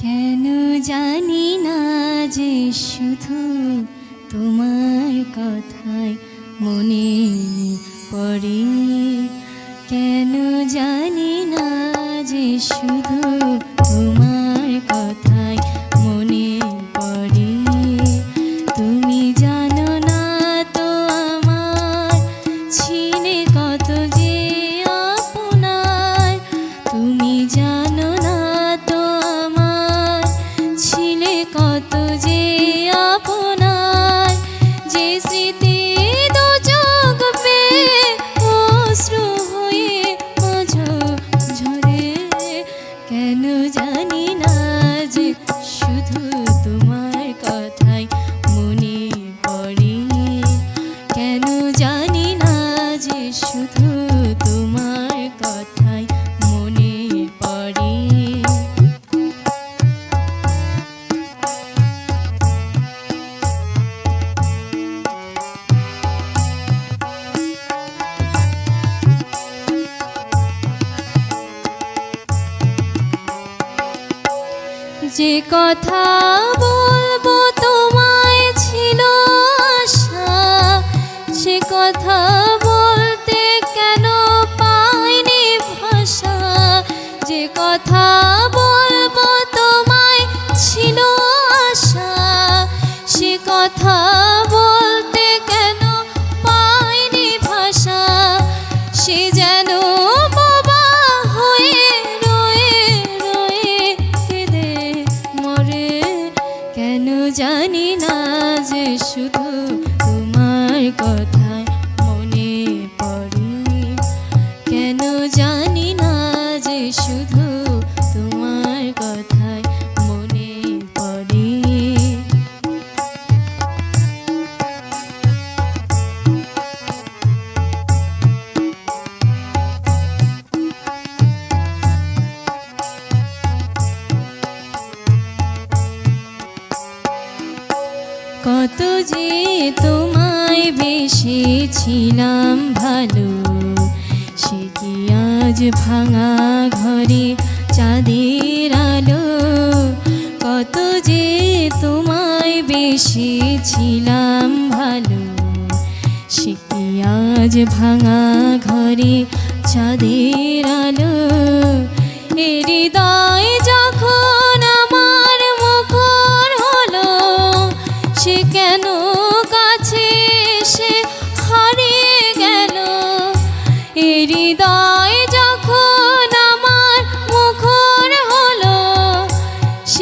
কেন জানি না যে শুধু তোমার কথায় মনে পড়ে? কেন জানি না যে শুধু তোমার কথায় মনে পড়ে? তুমি জানো না তো আমার ছিলে কত কত যে যে কথা বলব তোমায় ছিল আশা, সে কথা বলতে কেন পাইনি ভাষা? যে কথা বলব তোমায় ছিল আশা, সে কথা বলতে কেন পাইনি ভাষা? সে জানি না যে শুধু তোমার কথায় কত যে তোমায় বেসেছিলাম ভালো, সে কি আজ ভাঙা ঘরে চাঁদের আলো? কত যে তোমায় বেসেছিলাম ভালো, সে কি আজ ভাঙা ঘরে চাঁদের আলো? হৃদয়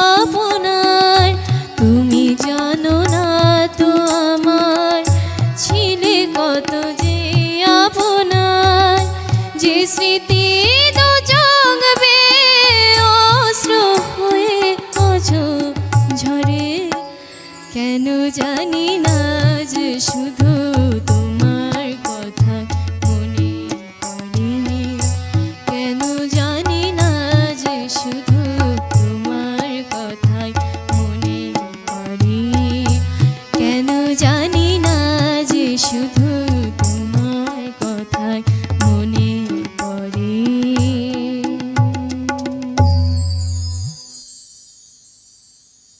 আপনার